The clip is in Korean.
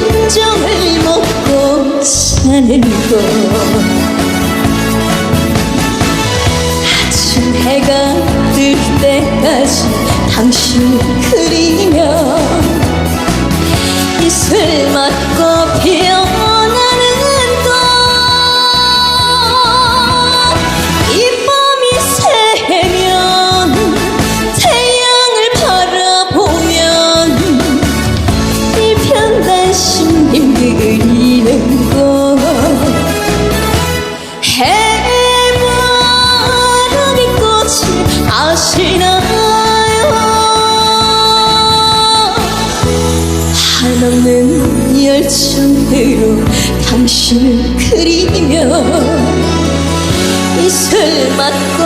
감정을 먹고 사는 것. 아침 해가 뜰 때까지 당신 그리며 열정으로 당신을 그리며 이슬 맞고